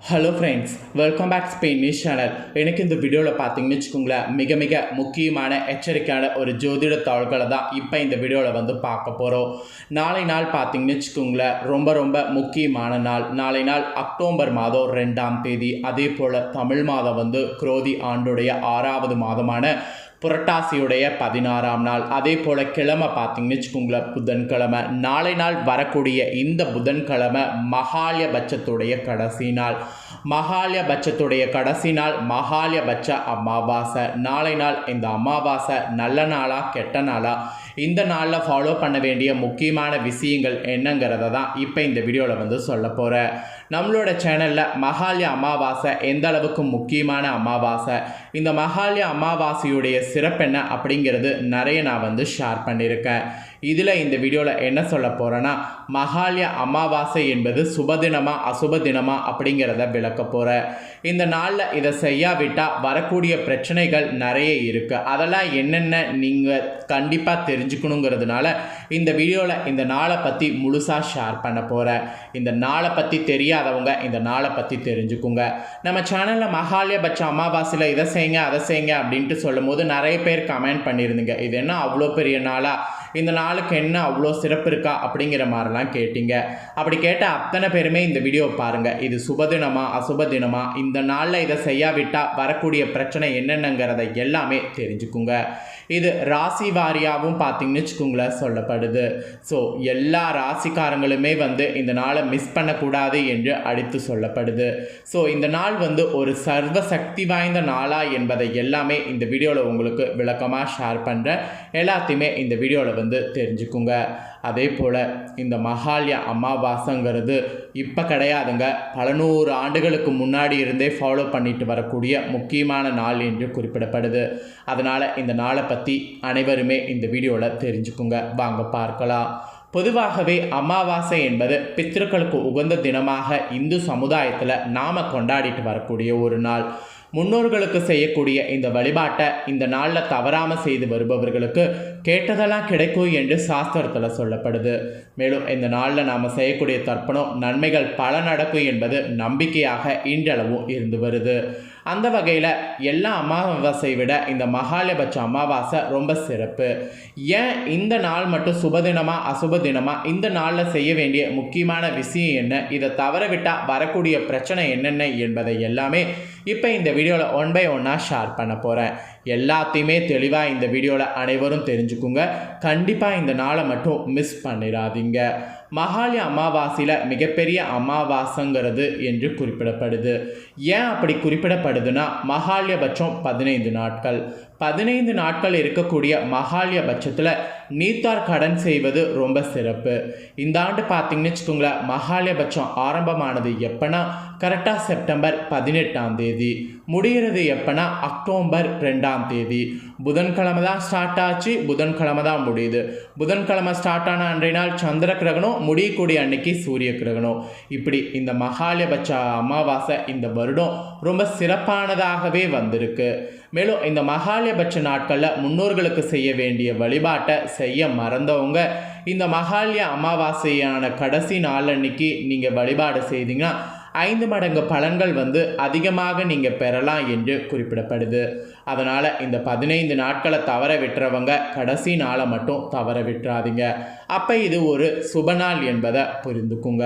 Hello friends welcome back Spain news channel எனக்கு இந்த வீடியோவில் பார்த்தீங்கன்னு வச்சுக்கோங்களேன் மிக மிக முக்கியமான எச்சரிக்கையான ஒரு ஜோதிட தாள்களை தான் இப்போ இந்த வீடியோவில் வந்து பார்க்க போகிறோம் நாளை நாள் பார்த்தீங்கன்னு வச்சுக்கோங்களேன் ரொம்ப ரொம்ப முக்கியமான நாள். நாளை நாள் அக்டோபர் மாதம் ரெண்டாம் தேதி அதே போல் தமிழ் மாதம் வந்து குரோதி ஆண்டுடைய ஆறாவது மாதமான புரட்டாசியுடைய பதினாறாம் நாள். அதே போல் கிழமை பார்த்தீங்கன்னு வச்சுக்கோங்களேன் புதன்கிழமை. நாளை நாள் வரக்கூடிய இந்த புதன்கிழமை மகாலயபட்சத்துடைய கடைசி நாள். மகாலயபட்சத்துடைய கடைசி நாள் மகாலயபட்ச அமாவாசை. நாளை நாள் இந்த அமாவாசை நல்ல நாளா கெட்ட நாளா? இந்த நாளில் ஃபாலோ பண்ண வேண்டிய முக்கியமான விஷயங்கள் என்னங்கிறத தான் இப்போ இந்த வீடியோவில் வந்து சொல்ல போகிறேன் நம்மளோட சேனலில் மகாலய அமாவாசை எந்த அளவுக்கு முக்கியமான அமாவாசை? இந்த மகாலய அமாவாசையுடைய சிறப்பு என்ன அப்படிங்கிறது நிறைய நான் வந்து ஷேர் பண்ணியிருக்கேன். இதில் இந்த வீடியோவில் என்ன சொல்ல போகிறேன்னா மகாலய அமாவாசை என்பது சுபதினமா அசுப தினமா அப்படிங்கிறத விளக்க போகிறேன் இந்த நாளில் இதை செய்யாவிட்டால் வரக்கூடிய பிரச்சனைகள் நிறைய இருக்குது அதெல்லாம் என்னென்ன நீங்கள் கண்டிப்பாக தெரிஞ்சுக்கணுங்கிறதுனால இந்த வீடியோவில் இந்த நாளை பற்றி முழுசாக ஷேர் பண்ண போகிறேன் இந்த நாளை பற்றி தெரியாதவங்க இந்த நாளை பற்றி தெரிஞ்சுக்குங்க. நம்ம சேனலில் மகாலயபட்ச அமாவாசையில் இதை செய்யுங்க அதை செய்யுங்க அப்படின்ட்டு சொல்லும்போது நிறைய பேர் கமெண்ட் பண்ணியிருந்தீங்க இது என்ன அவ்வளோ பெரிய நாளாக இந்த நாள் நாளுக்கு என்ன அவ்வளோ சிறப்பு இருக்கா அப்படிங்கிற மாதிரிலாம் கேட்டிங்க. அப்படி கேட்ட அத்தனை பேருமே இந்த வீடியோ பாருங்கள் இது சுபதினமா அசுப தினமா இந்த நாளில் இதை செய்யாவிட்டால் வரக்கூடிய பிரச்சனை என்னென்னங்கிறத எல்லாமே தெரிஞ்சுக்குங்க. இது ராசி வாரியாகவும் பார்த்தீங்கன்னு வச்சுக்கோங்களேன் சொல்லப்படுது. ஸோ எல்லா ராசிக்காரங்களுமே வந்து இந்த நாளை மிஸ் பண்ணக்கூடாது என்று அடித்து சொல்லப்படுது. ஸோ இந்த நாள் வந்து ஒரு சர்வ சக்தி வாய்ந்த நாளா என்பதை எல்லாமே இந்த வீடியோவில் உங்களுக்கு விளக்கமாக ஷேர் பண்ணுறேன் எல்லாத்தையுமே இந்த வீடியோவில் வந்து தெரிஞ்சுக்குங்க. அதே போல் இந்த மகாலய அமாவாசைங்கிறது இப்போ கிடையாதுங்க. பல நூறு ஆண்டுகளுக்கு முன்னாடி இருந்தே ஃபாலோ பண்ணிட்டு வரக்கூடிய முக்கியமான நாள் என்று குறிப்பிடப்படுது. அதனால் இந்த நாளை பற்றி அனைவருமே இந்த வீடியோவில் தெரிஞ்சுக்குங்க. வாங்க பார்க்கலாம். பொதுவாகவே அமாவாசை என்பது பித்திருக்களுக்கு உகந்த தினமாக இந்து சமுதாயத்தில் நாம் கொண்டாடிட்டு வரக்கூடிய ஒரு நாள். முன்னோர்களுக்கு செய்யக்கூடிய இந்த வழிபாட்டை இந்த நாளில் தவறாமல் செய்து வருபவர்களுக்கு கேட்டதெல்லாம் கிடைக்கும் என்று சாஸ்திரத்தில் சொல்லப்படுது. மேலும் இந்த நாளில் நாம் செய்யக்கூடிய தர்ப்பணம் நன்மைகள் பல நடக்கும் என்பது நம்பிக்கையாக இன்றளவும் இருந்து வருது. அந்த வகையில் எல்லா அமாவாசை விட இந்த மகாலபட்ச அமாவாசை ரொம்ப சிறப்பு. ஏன் இந்த நாள் மட்டும் சுபதினமா அசுப தினமாக இந்த நாளில் செய்ய வேண்டிய முக்கியமான விஷயம் என்ன? இதை தவற விட்டால் வரக்கூடிய பிரச்சனை என்னென்ன என்பதை எல்லாமே இப்போ இந்த வீடியோவில் ஒன் பை ஒன்னாக ஷேர் பண்ண போகிறேன் எல்லாத்தையுமே தெளிவாக இந்த வீடியோவில் அனைவரும் தெரிஞ்சுக்குங்க. கண்டிப்பாக இந்த நாளை மட்டும் மிஸ் பண்ணிடாதீங்க மகாலய அமாவாசையில் மிகப்பெரிய அமாவாசைங்கிறது என்று குறிப்பிடப்படுது. ஏன் அப்படி குறிப்பிடப்படுதுன்னா மகாலயபட்சம் பதினைந்து நாட்கள். பதினைந்து நாட்கள் இருக்கக்கூடிய மகாலயபட்சத்தில் நீத்தார் கடன் செய்வது ரொம்ப சிறப்பு. இந்த ஆண்டு பார்த்தீங்கன்னு வச்சுக்கோங்களேன் மகாலயபட்சம் ஆரம்பமானது எப்போனா கரெக்டாக செப்டம்பர் பதினெட்டாம் தேதி. முடிகிறது எப்போனா அக்டோபர் ரெண்டாம் தேதி. புதன்கிழமை தான் ஸ்டார்ட் ஆச்சு புதன்கிழமை தான் முடியுது. புதன்கிழமை ஸ்டார்ட் ஆன அன்றைய நாள் சந்திர கிரகணம் முடியக்கூடிய அன்னைக்கு சூரிய கிரகணம். இப்படி இந்த மகாலயபட்ச அமாவாசை இந்த வருடம் ரொம்ப சிறப்பானதாகவே வந்திருக்கு. மேலும் இந்த மகாலயபட்ச நாட்களில் முன்னோர்களுக்கு செய்ய வேண்டிய வழிபாட்டை செய்ய மறந்தவங்க இந்த மகாலய அமாவாசையான கடைசி நாளன்னைக்கு நீங்கள் வழிபாடு செய்தீங்கன்னா ஐந்து மடங்கு பலன்கள் வந்து அதிகமாக நீங்கள் பெறலாம் என்று குறிப்பிடப்படுது. அதனால் இந்த பதினைந்து நாட்களை தவற விட்டுறவங்க கடைசி நாளை மட்டும் தவற விட்டுறாதீங்க. அப்போ இது ஒரு சுபநாள் என்பதை புரிந்துக்குங்க.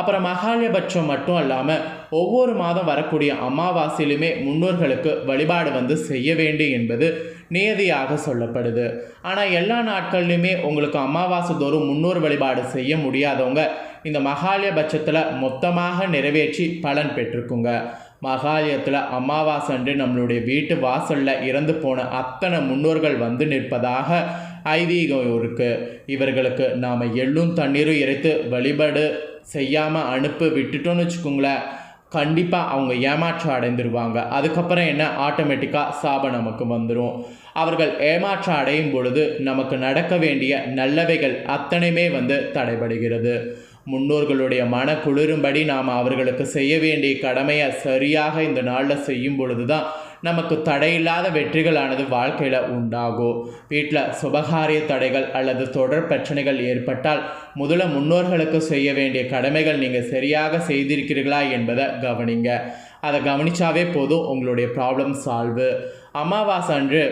அப்புறம் மகாலயபட்சம் மட்டும் இல்லாமல் ஒவ்வொரு மாதம் வரக்கூடிய அமாவாசையிலுமே முன்னோர்களுக்கு வழிபாடு வந்து செய்ய வேண்டும் என்பது நியதியாக சொல்லப்படுது. ஆனால் எல்லா நாட்கள்லையுமே உங்களுக்கு அமாவாசை தோறும் முன்னோர் வழிபாடு செய்ய முடியாதவங்க இந்த மகாலயபட்சத்தில் மொத்தமாக நிறைவேற்றி பலன் பெற்றுக்குங்க மகாலயத்தில் அமாவாசை அன்று நம்மளுடைய வீட்டு வாசலில் இறந்து போன அத்தனை முன்னோர்கள் வந்து நிற்பதாக ஐதீகம் இருக்குது இவர்களுக்கு நாம் எள்ளும் தண்ணீரும் இறைத்து வழிபாடு செய்யாமல் அனுப்பி விட்டுட்டோன்னு வச்சுக்கோங்களேன். கண்டிப்பாக அவங்க ஏமாற்றம் அடைந்துருவாங்க. அதுக்கப்புறம் என்ன? ஆட்டோமேட்டிக்காக சாபம் நமக்கு வந்துடும் அவர்கள் ஏமாற்றம் அடையும் பொழுது நமக்கு நடக்க வேண்டிய நல்லவைகள் அத்தனையுமே வந்து தடைபடுகிறது. முன்னோர்களுடைய மன குளிரும்படி நாம் அவர்களுக்கு செய்ய வேண்டிய கடமையை சரியாக இந்த நாளில் செய்யும் பொழுது தான் நமக்கு தடையில்லாத வெற்றிகளானது வாழ்க்கையில் உண்டாகும். வீட்டில் சுபகாரிய தடைகள் அல்லது தொடர் பிரச்சனைகள் ஏற்பட்டால் முதல்ல முன்னோர்களுக்கு செய்ய வேண்டிய கடமைகள் நீங்கள் சரியாக செய்திருக்கிறீர்களா என்பதை கவனிங்க. அதை கவனிச்சாவே போதும் உங்களுடைய ப்ராப்ளம் சால்வு அமாவாசை அன்று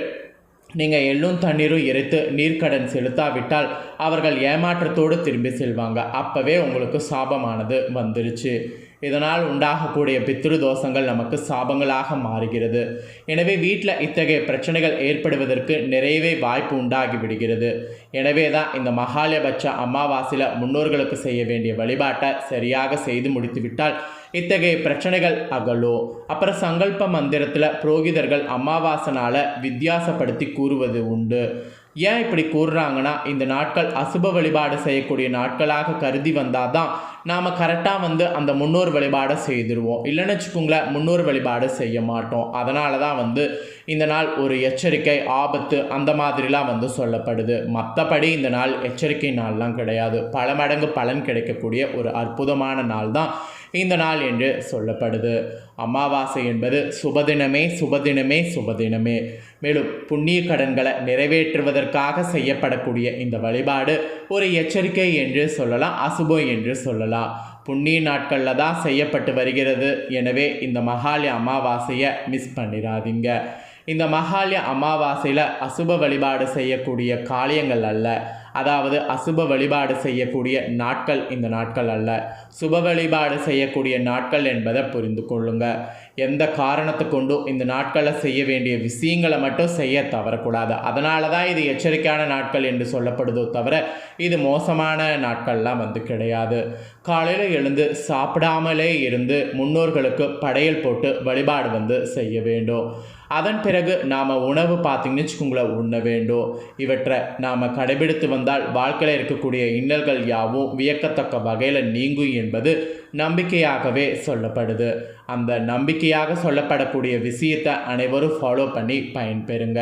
நீங்கள் எள்ளும் தண்ணீரும் எரித்து நீர்க்கடன் செலுத்தாவிட்டால் அவர்கள் ஏமாற்றத்தோடு திரும்பி செல்வாங்க. அப்போவே உங்களுக்கு சாபமானது வந்துருச்சு. இதனால் உண்டாகக்கூடிய பித்ரு தோஷங்கள் நமக்கு சாபங்களாக மாறுகிறது. எனவே வீட்டில் இத்தகைய பிரச்சனைகள் ஏற்படுவதற்கு நிறையவே வாய்ப்பு உண்டாகி விடுகிறது. எனவே தான் இந்த மகாலயபட்ச அமாவாசையில் முன்னோர்களுக்கு செய்ய வேண்டிய வழிபாட்டை சரியாக செய்து முடித்துவிட்டால் இத்தகைய பிரச்சனைகள் அகலும் அப்புறம் சங்கல்ப மந்திரத்தில் புரோகிதர்கள் அமாவாசனால் வித்தியாசப்படுத்தி கூறுவது உண்டு. ஏன் இப்படி கூறுறாங்கன்னா இந்த நாட்கள் அசுப வழிபாடு செய்யக்கூடிய நாட்களாக கருதி வந்தால் தான் நாம் கரெக்டாக வந்து அந்த முன்னோர் வழிபாடை செய்திருவோம். இல்லைன்னு வச்சுக்கோங்களேன் முன்னோர் வழிபாடு செய்ய மாட்டோம். அதனால தான் வந்து இந்த நாள் ஒரு எச்சரிக்கை ஆபத்து அந்த மாதிரிலாம் வந்து சொல்லப்படுது. மற்றபடி இந்த நாள் எச்சரிக்கை நாள்லாம் கிடையாது. பல மடங்கு பலன் கிடைக்கக்கூடிய ஒரு அற்புதமான நாள் தான் இந்த நாள் என்று சொல்லப்படுது. அமாவாசை என்பது சுபதினமே சுபதினமே சுபதினமே. மேலும் புண்ணிய கடன்களை நிறைவேற்றுவதற்காக செய்யப்படக்கூடிய இந்த வழிபாடு ஒரு எச்சரிக்கை என்று சொல்லலாம் அசுபம் என்று சொல்லலாம். புண்ணிய நாட்களில் தான் செய்யப்பட்டு வருகிறது. எனவே இந்த மகாலி அமாவாசையை மிஸ் பண்ணிடாதீங்க இந்த மகாலய அமாவாசையில் அசுப வழிபாடு செய்யக்கூடிய காரியங்கள் அல்ல. அதாவது அசுப வழிபாடு செய்யக்கூடிய நாட்கள் இந்த நாட்கள் அல்ல. சுப வழிபாடு செய்யக்கூடிய நாட்கள் என்பதை புரிந்து கொள்ளுங்க. எந்த காரணத்தை கொண்டும் இந்த நாட்களில் செய்ய வேண்டிய விஷயங்களை மட்டும் செய்ய தவறக்கூடாது. அதனால தான் இது எச்சரிக்கையான நாட்கள் என்று சொல்லப்படுதோ தவிர இது மோசமான நாட்கள்லாம் வந்து கிடையாது. காலையில் எழுந்து சாப்பிடாமலே இருந்து முன்னோர்களுக்கு படையல் போட்டு வழிபாடு வந்து செய்ய வேண்டும். அதன் பிறகு நாம் உணவு பார்த்திங்கன்னு வச்சுக்கோங்களேன் உண்ண வேண்டும். இவற்றை நாம் கடைபிடித்து வந்தால் வாழ்க்கையில் இருக்கக்கூடிய இன்னல்கள் யாவும் வியக்கத்தக்க வகையில் நீங்கும் என்பது நம்பிக்கையாகவே சொல்லப்படுது. அந்த நம்பிக்கையாக சொல்லப்படக்கூடிய விஷயத்தை அனைவரும் ஃபாலோ பண்ணி பயன்பெறுங்க.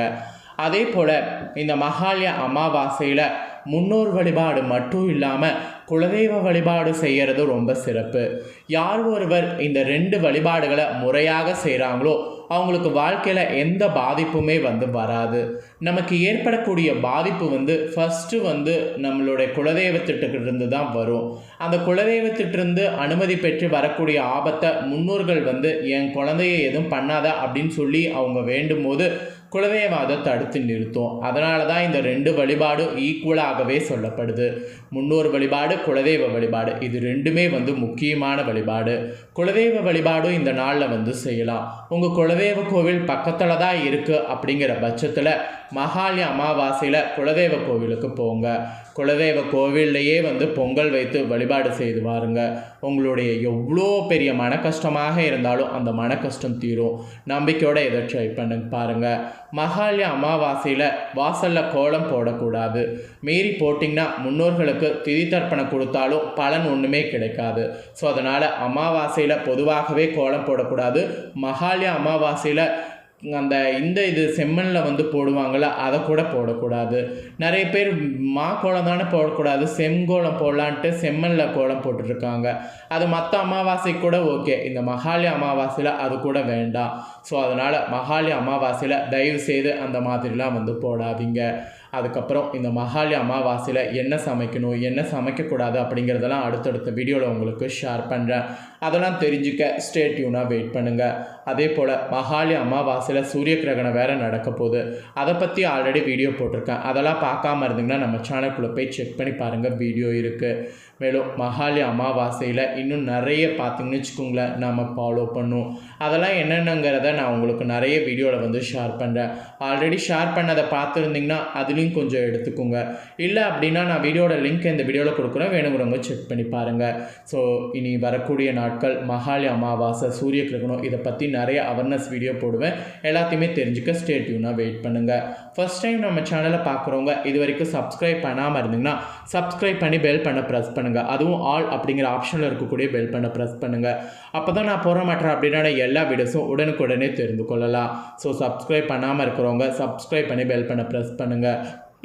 அதே போல் இந்த மகாலய அமாவாசையில் முன்னோர் வழிபாடு மட்டும் இல்லாமல் குலதெய்வ வழிபாடு செய்கிறது ரொம்ப சிறப்பு. யார் ஒருவர் இந்த ரெண்டு வழிபாடுகளை முறையாக செய்கிறாங்களோ அவங்களுக்கு வாழ்க்கையில் எந்த பாதிப்புமே வந்து வராது. நமக்கு ஏற்படக்கூடிய பாதிப்பு வந்து ஃபஸ்ட்டு வந்து நம்மளுடைய குலதெய்வத்திட்டிருந்து தான் வரும். அந்த குலதெய்வத்திட்டிருந்து அனுமதி பெற்று வரக்கூடிய ஆபத்தை முன்னோர்கள் வந்து என் குழந்தைய எதுவும் பண்ணாத அப்படின்னு சொல்லி அவங்க வேண்டும் போது குலதெய்வாதத்தை தடுத்து நிறுத்தும். அதனால தான் இந்த ரெண்டு வழிபாடும் ஈக்குவலாகவே சொல்லப்படுது. முன்னோர் வழிபாடு குலதெய்வ வழிபாடு. இது ரெண்டுமே வந்து முக்கியமான வழிபாடு. குலதெய்வ வழிபாடும் இந்த நாளில் வந்து செய்யலாம். உங்கள் குலதெய்வ கோவில் பக்கத்தில் தான் இருக்குது அப்படிங்கிற பட்சத்தில் மகாலி அமாவாசையில் குலதெய்வ கோவிலுக்கு போங்க. குலதெய்வ கோவில்லையே வந்து பொங்கல் வைத்து வழிபாடு செய்து வாருங்க. உங்களுடைய எவ்வளோ பெரிய மன கஷ்டமாக இருந்தாலும் அந்த மன கஷ்டம் தீரும். நம்பிக்கையோடு இதை ட்ரை பண்ணுங்க பாருங்கள் மகாலய அமாவாசையில் வாசலில் கோலம் போடக்கூடாது. மீறி போட்டிங்கன்னா முன்னோர்களுக்கு திதி தர்ப்பணம் கொடுத்தாலும் பலன் ஒன்றுமே கிடைக்காது. ஸோ அதனால் அமாவாசையில் பொதுவாகவே கோலம் போடக்கூடாது. மகாலய அமாவாசையில் அந்த இந்த இது செம்மண்ணில் வந்து போடுவாங்கள அதை கூட போடக்கூடாது. நிறைய பேர் மா கோலம் தானே போடக்கூடாது செங்கோலம் போடலான்ட்டு செம்மண்ணில் கோலம் போட்டுட்ருக்காங்க. அது மற்ற அமாவாசை கூட ஓகே. இந்த மகாலி அமாவாசையில் அது கூட வேண்டாம். ஸோ அதனால் மகாலி அமாவாசையில் தயவு செய்து அந்த மாதிரிலாம் வந்து போடாதீங்க. அதுக்கப்புறம் இந்த மகாலி அமாவாசையில் என்ன சமைக்கணும் என்ன சமைக்கக்கூடாது அப்படிங்கிறதெல்லாம் அடுத்தடுத்த வீடியோவில் உங்களுக்கு ஷேர் பண்ணுறேன் அதெல்லாம் தெரிஞ்சுக்க ஸ்டேட்யூனாக வெயிட் பண்ணுங்கள் அதே போல் மகாலி அமாவாசையில் சூரிய கிரகணம் வேறு நடக்க போகுது. அதை பற்றி ஆல்ரெடி வீடியோ போட்டிருக்கேன். அதெல்லாம் பார்க்காம இருந்தீங்கன்னா நம்ம சேனலுக்குள்ளே போய் செக் பண்ணி பாருங்கள் வீடியோ இருக்குது மேலும் மகாலி அமாவாசையில் இன்னும் நிறைய பார்த்திங்கன்னு வச்சுக்கோங்களேன் நம்ம ஃபாலோ பண்ணும் அதெல்லாம் என்னென்னங்கிறத நான் உங்களுக்கு நிறைய வீடியோவில் வந்து ஷேர் பண்ணுறேன் ஆல்ரெடி ஷேர் பண்ணதை பார்த்துருந்தீங்கன்னா அதுலேயும் கொஞ்சம் எடுத்துக்கோங்க. இல்லை அப்படின்னா நான் வீடியோட லிங்க் இந்த வீடியோவில் கொடுக்குறேன். வேணுங்கிறவங்க செக் பண்ணி பாருங்கள் ஸோ இனி வரக்கூடிய நாட்கள் மகாலய அமாவாசை சூரிய கிரகணம் இதை பற்றி நிறைய அவேர்னஸ் வீடியோ போடுவேன். எல்லாத்தையுமே தெரிஞ்சுக்க ஸ்டேட்யூனாக வெயிட் பண்ணுங்கள் ஃபர்ஸ்ட் டைம் நம்ம சேனலை பார்க்குறவங்க இது வரைக்கும் சப்ஸ்கிரைப் பண்ணாமல் இருந்தீங்கன்னா சப்ஸ்கிரைப் பண்ணி பெல் பண்ண ப்ரெஸ் பண்ணுங்கள் அதுவும் ஆல் அப்படிங்கிற ஆப்ஷனில் இருக்கக்கூடிய பெல் பண்ண ப்ரெஸ் பண்ணுங்கள் அப்போ தான் நான் போகிற மாட்டேன் அப்படின்னா எல்லா வீடியோஸும் உடனுக்குடனே தெரிந்து கொள்ளலாம். ஸோ சப்ஸ்கிரைப் பண்ணாமல் இருக்கிறவங்க சப்ஸ்கிரைப் பண்ணி பெல் பண்ண ப்ரெஸ் பண்ணுங்கள்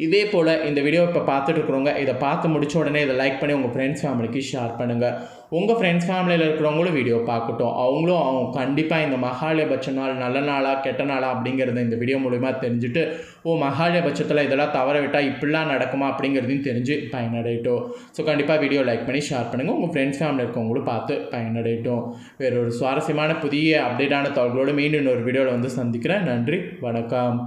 இதே போல் இந்த வீடியோ இப்போ பார்த்துட்டு இருக்கிறவங்க இதை பார்த்து முடிச்ச உடனே இதை லைக் பண்ணி உங்கள் ஃப்ரெண்ட்ஸ் ஃபேமிலிக்கு ஷேர் பண்ணுங்கள் உங்கள் ஃப்ரெண்ட்ஸ் ஃபேமிலியில் இருக்கிறவங்களும் வீடியோ பார்க்கட்டும். அவங்களும் அவங்க கண்டிப்பாக இந்த மகாலயபட்ச நாள் நல்ல நாளா கெட்ட நாளா அப்படிங்கிறத இந்த வீடியோ மூலிமா தெரிஞ்சுட்டு ஓ மகாலயபட்சத்தில் இதெல்லாம் தவற விட்டால் இப்படிலாம் நடக்குமா அப்படிங்கிறதையும் தெரிஞ்சு பயனடையட்டும். ஸோ கண்டிப்பாக வீடியோ லைக் பண்ணி ஷேர் பண்ணுங்கள் உங்கள் ஃப்ரெண்ட்ஸ் ஃபேமிலி இருக்கவங்களும் பார்த்து பயனடையட்டும். வேற ஒரு சுவாரஸ்யமான புதிய அப்டேட்டான தகவலோடு மீண்டும் இன்னொரு வீடியோவில் வந்து சந்திக்கிறேன். நன்றி வணக்கம்.